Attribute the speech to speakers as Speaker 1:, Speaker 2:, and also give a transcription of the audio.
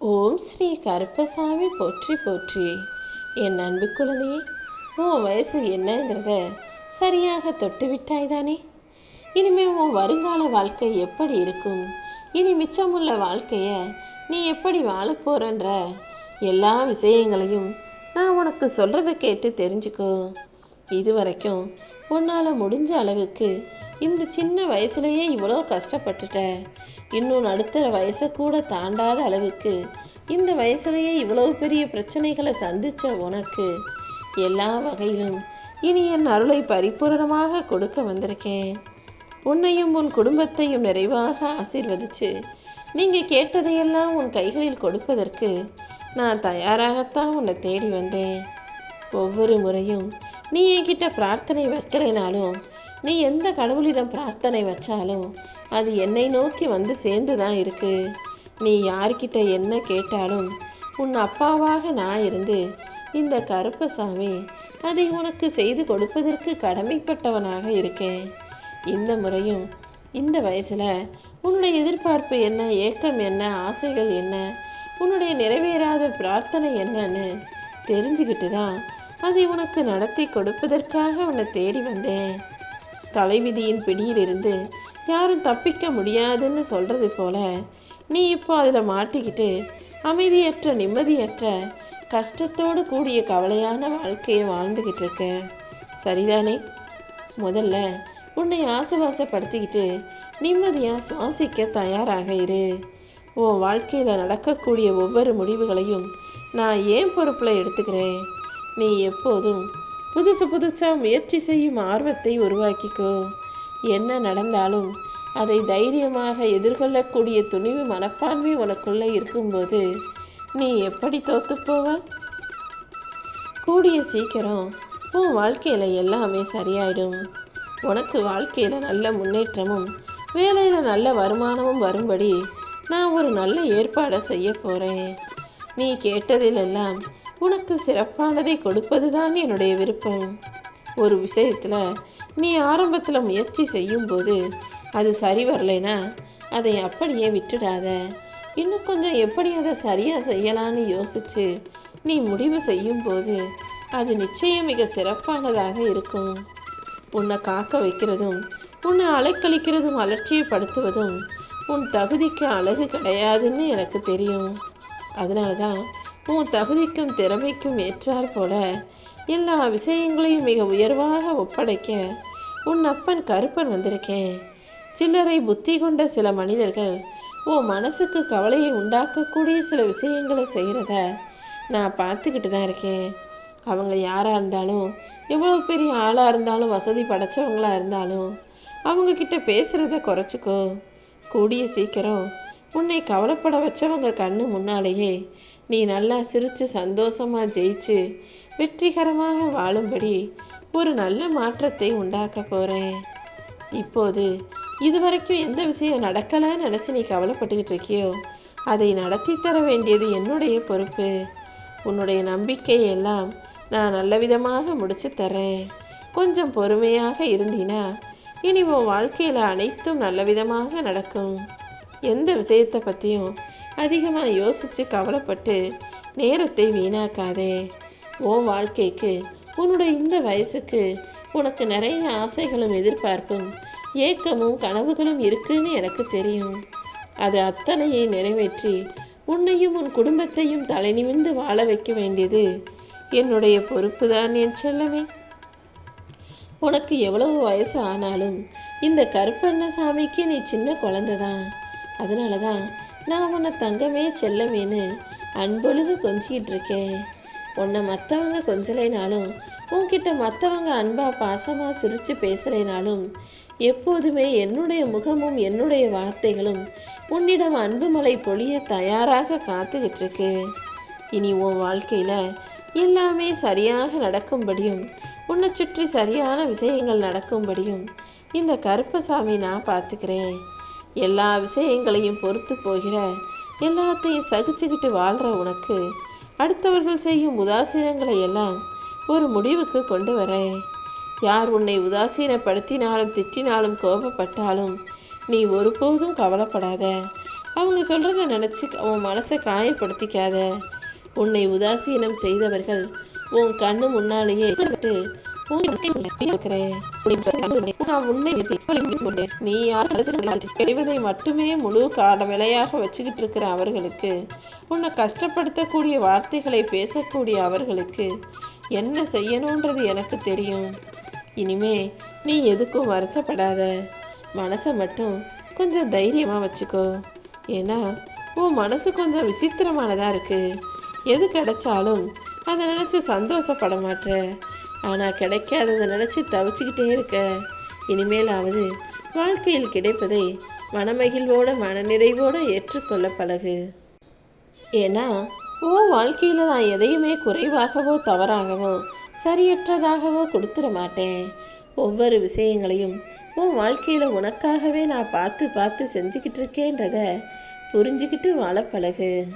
Speaker 1: ஓம் ஸ்ரீ கருப்பசாமி போற்றி போற்றி. என் அன்பு குழந்தையே உன் வயசு என்னங்கிறத சரியாக தொட்டு விட்டாய் தானே இனிமே உன் வருங்கால வாழ்க்கை எப்படி இருக்கும்? இனி மிச்சமுள்ள வாழ்க்கையை நீ எப்படி வாழப்போறன்ற எல்லா விஷயங்களையும் நான் உனக்கு சொல்கிறத கேட்டு தெரிஞ்சுக்கோ. இது வரைக்கும் உன்னால் முடிஞ்ச அளவுக்கு இந்த சின்ன வயசுலயே இவ்வளோ கஷ்டப்பட்டுட்ட இன்னும் நடுத்தர வயசை கூட தாண்டாத அளவுக்கு இந்த வயசுலயே இவ்வளோ பெரிய பிரச்சனைகளை சந்திச்ச உனக்கு எல்லா வகையிலும் இனி என் அருளை பரிபூரணமாக கொடுக்க வந்திருக்கேன். உன்னையும் உன் குடும்பத்தையும் நிறைவாக ஆசீர்வதிச்சு நீங்க கேட்டதையெல்லாம் உன் கைகளில் கொடுப்பதற்கு நான் தயாராகத்தான் உன்னை தேடி வந்தேன். ஒவ்வொரு முறையும் நீ என்கிட்ட பிரார்த்தனை வைக்கலைனாலும் நீ எந்த கடவுளிடம் பிரார்த்தனை வச்சாலும் அது என்னை நோக்கி வந்து சேர்ந்து தான் இருக்கு. நீ யார்கிட்ட என்ன கேட்டாலும் உன் அப்பாவாக நான் இருந்து இந்த கருப்பசாமி அதை உனக்கு செய்து கொடுப்பதற்கு கடமைப்பட்டவனாக இருக்கேன். இந்த முறையும் இந்த வயசில் உன்னுடைய எதிர்பார்ப்பு என்ன ஏக்கம் என்ன ஆசைகள் என்ன உன்னுடைய நிறைவேறாத பிரார்த்தனை என்னன்னு தெரிஞ்சுக்கிட்டு தான் அதை உனக்கு நடத்தி கொடுப்பதற்காக உன்னை தேடி வந்தேன். தலைவிதியின் பிடியிலிருந்து யாரும் தப்பிக்க முடியாதுன்னு சொல்றது போல நீ இப்போ அதில் மாட்டிக்கிட்டு அமைதியற்ற நிம்மதியற்ற கஷ்டத்தோடு கூடிய கவலையான வாழ்க்கையை வாழ்ந்துக்கிட்டு இருக்க. சரிதானே? முதல்ல உன்னை ஆசுவாசப்படுத்திக்கிட்டு நிம்மதியாக சுவாசிக்க தயாராக இரு. உன் வாழ்க்கையில் நடக்கக்கூடிய ஒவ்வொரு முடிவுகளையும் நான் ஏன் பொறுப்பில் எடுத்துக்கிறேன்? நீ எப்போதும் புதுசு புதுசாக முயற்சி செய்யும் ஆர்வத்தை உருவாக்கிக்கோ. என்ன நடந்தாலும் அதை தைரியமாக எதிர்கொள்ளக்கூடிய துணிவு மனப்பான்மை உனக்குள்ளே இருக்கும்போது நீ எப்படி தோத்து போவ? கூடிய சீக்கிரம் உன் வாழ்க்கையில் எல்லாமே சரியாயிடும். உனக்கு வாழ்க்கையில் நல்ல முன்னேற்றமும் வேலையில் நல்ல வருமானமும் வரும்படி நான் ஒரு நல்ல ஏற்பாடை செய்ய போகிறேன் நீ கேட்டதிலெல்லாம் உனக்கு சிறப்பானதை கொடுப்பதுதான் என்னுடைய விருப்பம். ஒரு விஷயத்தில் நீ ஆரம்பத்தில் முயற்சி செய்யும்போது அது சரி வரலைன்னா அதை அப்படியே விட்டுடாத. இன்னும் கொஞ்சம் எப்படி அதை சரியாக செய்யலான்னு யோசிச்சு நீ முடிவு செய்யும்போது அது நிச்சயம் மிக சிறப்பானதாக இருக்கும். உன்னை காக்க வைக்கிறதும் உன்னை அலைக்கழிக்கிறதும் அலட்சியப்படுத்துவதும் உன் தகுதிக்கு அழகு கிடையாதுன்னு எனக்கு தெரியும். அதனால தான் உன் தகுதிக்கும் திறமைக்கும் ஏற்றாற் போல எல்லா விஷயங்களையும் மிக உயர்வாக ஒப்படைக்க உன் அப்பன் கருப்பன் வந்திருக்கேன். சில்லறை புத்தி கொண்ட சில மனிதர்கள் உன் மனசுக்கு கவலையை உண்டாக்கக்கூடிய சில விஷயங்களை செய்கிறத நான் பார்த்துக்கிட்டு தான் இருக்கேன். அவங்க யாராக இருந்தாலும் எவ்வளோ பெரிய ஆளாக இருந்தாலும் வசதி படைச்சவங்களாக இருந்தாலும் அவங்க கிட்ட பேசுகிறத குறைச்சிக்கோ. கூடிய சீக்கிரம் உன்னை கவலைப்பட வச்சவங்க கண்ணு முன்னாலேயே நீ நல்லா சிரித்து சந்தோஷமாக ஜெயிச்சு வெற்றிகரமாக வாழும்படி ஒரு நல்ல மாற்றத்தை உண்டாக்க போகிறேன் இப்போது இதுவரைக்கும் எந்த விஷயம் நடக்கலைன்னு நினச்சி நீ கவலைப்பட்டுக்கிட்டு இருக்கியோ? அதை நடத்தி தர வேண்டியது என்னுடைய பொறுப்பு. உன்னுடைய நம்பிக்கையெல்லாம் நான் நல்ல விதமாக முடிச்சு தரேன் கொஞ்சம் பொறுமையாக இருந்தீனா இனி உன் வாழ்க்கையில் அனைத்தும் நல்ல விதமாக நடக்கும். எந்த விஷயத்தை பற்றியும் அதிகமாக யோசித்து கவலைப்பட்டு நேரத்தை வீணாக்காதே. உன் வாழ்க்கைக்கு உன்னுடைய இந்த வயசுக்கு உனக்கு நிறைய ஆசைகளும் எதிர்பார்ப்பும் ஏக்கமும் கனவுகளும் இருக்குன்னு எனக்கு தெரியும். அது அத்தனையை நிறைவேற்றி உன்னையும் உன் குடும்பத்தையும் தலை நிமிர்ந்து வாழ வைக்க வேண்டியது என்னுடைய பொறுப்பு தான் என் செல்லமே. உனக்கு எவ்வளவு வயசு ஆனாலும் இந்த கருப்பண்ணசாமிக்கு நீ சின்ன குழந்தை தான் அதனால தான் நான் உன்னை தங்கமே செல்லவேன்னு அன்பொழுது கொஞ்சிக்கிட்டு இருக்கேன். உன்னை மற்றவங்க கொஞ்சலைனாலும் உன்கிட்ட மற்றவங்க அன்பா பாசமாக சிரித்து பேசலைனாலும் எப்போதுமே என்னுடைய முகமும் என்னுடைய வார்த்தைகளும் உன்னிடம் அன்பு மலை பொழிய தயாராக காத்துக்கிட்டு இருக்கு. இனி உன் வாழ்க்கையில் எல்லாமே சரியாக நடக்கும்படியும் உன்னை சுற்றி சரியான விஷயங்கள் நடக்கும்படியும் இந்த கருப்பசாமி நான் பார்த்துக்கிறேன். எல்லா விஷயங்களையும் பொறுத்து போகிற எல்லாத்தையும் சகிச்சுக்கிட்டு வாழ்கிற உனக்கு அடுத்தவர்கள் செய்யும் உதாசீனங்களை எல்லாம் ஒரு முடிவுக்கு கொண்டு வரேன். யார் உன்னை உதாசீனப்படுத்தினாலும் திட்டினாலும் கோபப்பட்டாலும் நீ ஒருபோதும் கவலைப்படாத. அவங்க சொல்கிறத நினச்சி உன் மனசை காயப்படுத்திக்காத. உன்னை உதாசீனம் செய்தவர்கள் உன் கண்ணு முன்னாலேயே நீ யார் கிடைவதை மட்டுமே முழு கால விலையாக வச்சுக்கிட்டு இருக்கிற அவர்களுக்கு உன்னை கஷ்டப்படுத்தக்கூடிய வார்த்தைகளை பேசக்கூடிய அவர்களுக்கு என்ன செய்யணுன்றது எனக்கு தெரியும். இனிமே நீ எதுக்கும் வருத்தப்படாத. மனசை மட்டும் கொஞ்சம் தைரியமாக வச்சுக்கோ. ஏன்னா உன் மனசு கொஞ்சம் விசித்திரமானதாக இருக்கு. எது கிடைச்சாலும் அதை நினச்சி சந்தோஷப்பட மாட்டேற. ஆனால் கிடைக்காததை நினச்சி தவிச்சுக்கிட்டே இருக்க. இனிமேலாவது வாழ்க்கையில் கிடைப்பதை மனமகிழ்வோட மனநிறைவோடு ஏற்றுக்கொள்ள பழகு. ஏன்னா ஓ வாழ்க்கையில் நான் எதையுமே குறைவாகவோ தவறாகவோ சரியற்றதாகவோ கொடுத்துட மாட்டேன். ஒவ்வொரு விஷயங்களையும் உன் வாழ்க்கையில் உனக்காகவே நான் பார்த்து பார்த்து செஞ்சுக்கிட்டு இருக்கேன்றத புரிஞ்சுக்கிட்டு வாழ பழகு.